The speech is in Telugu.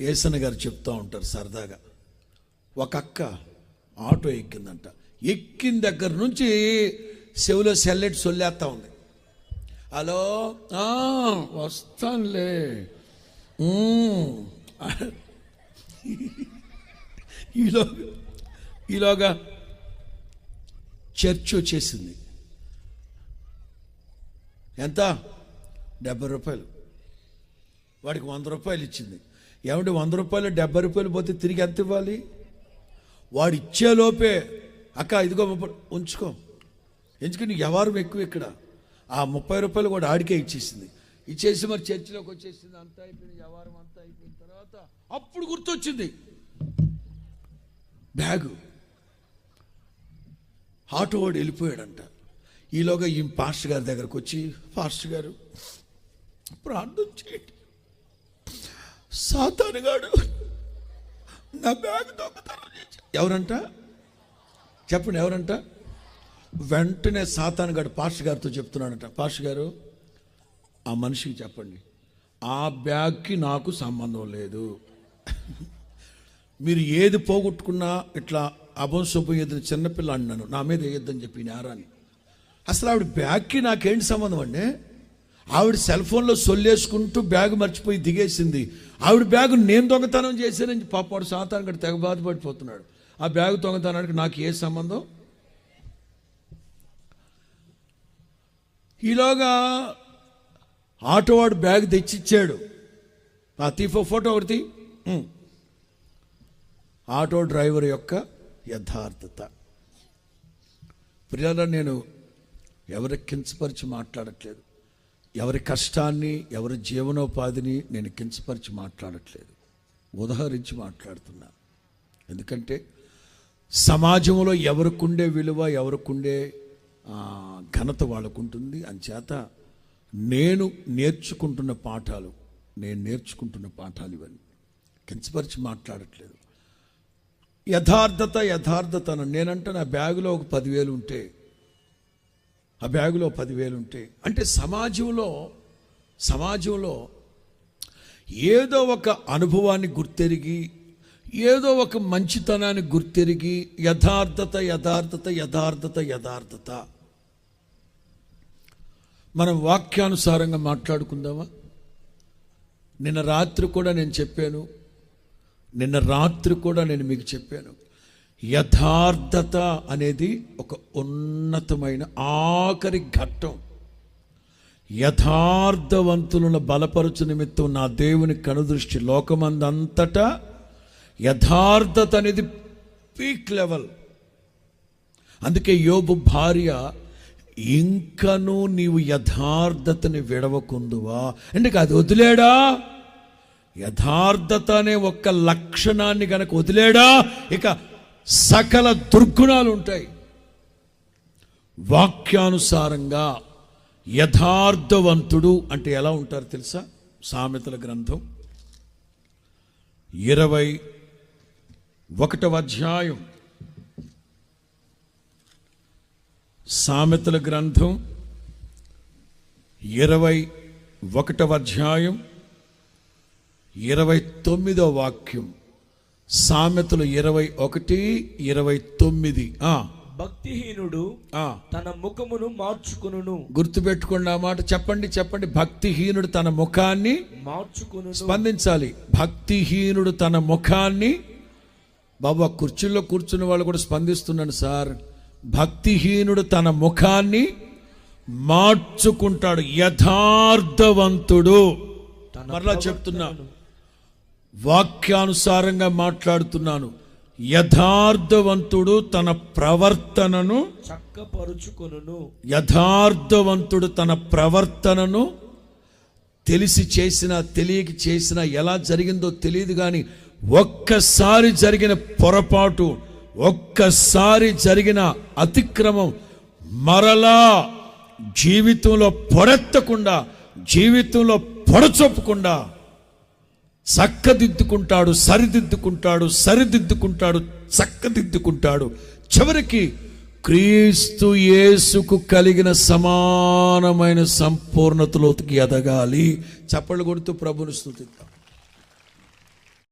ఏసన్న గారు చెప్తూ ఉంటారు సరదాగా. ఒక అక్క ఆటో ఎక్కిందంట. ఎక్కిన దగ్గర నుంచి చెవిలో సెల్లెట్ సొల్లేస్తా ఉంది. హలో? వస్తానులే. ఈలో ఈలోగా ఈలోగా చర్చ్ వచ్చేసింది. ఎంత? డెబ్బై రూపాయలు. వాడికి వంద రూపాయలు ఇచ్చింది. ఏమంటే వంద రూపాయలు డెబ్బై రూపాయలు పోతే తిరిగి ఎంత ఇవ్వాలి? వాడు ఇచ్చే లోపే అక్క ఇదిగో ఉంచుకో. ఎందుకంటే వ్యవహారం ఎక్కువ ఇక్కడ. ఆ ముప్పై రూపాయలు కూడా ఆడికే ఇచ్చేసింది. ఇచ్చేసి మరి చర్చిలోకి వచ్చేసింది అంతా అయిపోయింది వ్యవహారం అంతా అయిపోయిన తర్వాత అప్పుడు గుర్తొచ్చింది. బ్యాగు. ఆటో వాడు వెళ్ళిపోయాడంట. ఈలోగా ఈ పాస్టర్ గారి దగ్గరకు వచ్చి పాస్టర్ గారు ప్రార్థన చేయండి. సాతానుగాడు నా బ్యాగ్ దొంగతనం ఎవరంట? చెప్పండి ఎవరంట? వెంటనే సాతానుగాడు పాష గారితో చెప్తున్నాడంట. పాష గారు ఆ మనిషికి చెప్పండి. ఆ బ్యాగ్కి నాకు సంబంధం లేదు. మీరు ఏది పోగొట్టుకున్నా ఇట్లా అభంశుభం ఎదురు చిన్నపిల్ల అన్నాను నా మీద వేయొద్దని చెప్పి నేరాన్ని. అసలు ఆవిడ బ్యాగ్కి నాకేంటి సంబంధం అండి? ఆవిడ సెల్ ఫోన్లో సొల్లేసుకుంటూ బ్యాగ్ మర్చిపోయి దిగేసింది. ఆవిడ బ్యాగ్ నేను దొంగతనం చేశానని పాపాడు సాతానికి తెగ బాధపడిపోతున్నాడు. ఆ బ్యాగ్ దొంగతనానికి నాకు ఏ సంబంధం? ఈలోగా ఆటోవాడు బ్యాగ్ తెచ్చిచ్చాడు. ఆ తీఫో ఫోటో ఒకటి ఆటో డ్రైవర్ యొక్క యథార్థత. ప్రియాల నేను ఎవరికి కించపరిచి మాట్లాడట్లేదు. ఎవరి కష్టాన్ని ఎవరి జీవనోపాధిని నేను కించపరిచి మాట్లాడట్లేదు. ఉదాహరించి మాట్లాడుతున్నా. ఎందుకంటే సమాజంలో ఎవరికుండే విలువ ఎవరికుండే ఘనత వాళ్ళకుంటుంది. అంచేత నేను నేర్చుకుంటున్న పాఠాలు నేను నేర్చుకుంటున్న పాఠాలు ఇవన్నీ. కించపరిచి మాట్లాడట్లేదు. యథార్థత యథార్థత నేనంటే నా బ్యాగులో ఒక పదివేలు ఉంటే ఆ బ్యాగులో పదివేలు ఉంటే అంటే సమాజంలో సమాజంలో ఏదో ఒక అనుభవాన్ని గుర్తెరిగి ఏదో ఒక మంచితనాన్ని గుర్తెరిగి యథార్థత యథార్థత యథార్థత యథార్థత. మనం వాక్యానుసారంగా మాట్లాడుకుందామా? నిన్న రాత్రి కూడా నేను చెప్పాను నిన్న రాత్రి కూడా నేను మీకు చెప్పాను. యథార్థత అనేది ఒక ఉన్నతమైన ఆఖరి ఘట్టం. యథార్థవంతులను బలపరచు నిమిత్తం నా దేవుని కనుదృష్టి లోకమందంతటా యథార్థత అనేది పీక్ లెవెల్ అందుకే యోబు భార్య ఇంకను నీవు యథార్థతని విడవకుందువా ఎందుకు అది వదిలేడా? యథార్థత అనే ఒక్క లక్షణాన్ని కనుక వదిలేడా? ఇక సకల దుర్గుణాలు ఉంటాయి వాక్యానుసారంగా యథార్థవంతుడు అంటే ఎలా ఉంటారు తెలుసా? సామెతల గ్రంథం ఇరవై ఒకటవ అధ్యాయం. సామెతల గ్రంథం ఇరవై ఒకటవ అధ్యాయం ఇరవై తొమ్మిదవ వాక్యం. సామెతలు ఇరవై ఒకటి ఇరవై తొమ్మిది. ఆ, భక్తిహీనుడు. తన ముఖమును మార్చుకును గుర్తుపెట్టుకోండి ఆ మాట. చెప్పండి చెప్పండి. భక్తిహీనుడు తన ముఖాన్ని మార్చుకును స్పందించాలి. భక్తిహీనుడు తన ముఖాన్ని బాబా కుర్చీల్లో కూర్చున్న వాళ్ళు కూడా స్పందిస్తున్నాను సార్. భక్తిహీనుడు తన ముఖాన్ని మార్చుకుంటాడు. యథార్థవంతుడు. మరలా చెప్తున్నా. వాక్యానుసారంగా మాట్లాడుతున్నాను. యథార్థవంతుడు తన ప్రవర్తనను చక్కపరుచుకొనును. యథార్థవంతుడు తన ప్రవర్తనను తెలిసి చేసినా తెలియక చేసినా ఎలా జరిగిందో తెలియదు కానీ ఒక్కసారి జరిగిన పొరపాటు ఒక్కసారి జరిగిన అతిక్రమం మరలా జీవితంలో పొరెత్తకుండా జీవితంలో పొడచొప్పకుండా చక్కదిద్దుకుంటాడు సరిదిద్దుకుంటాడు సరిదిద్దుకుంటాడు చక్కదిద్దుకుంటాడు. చివరికి క్రీస్తు యేసుకు కలిగిన సమానమైన సంపూర్ణతలోకి ఎదగాలి. చప్పళ్ళు కొడుతూ ప్రభుని స్థుతిద్దాం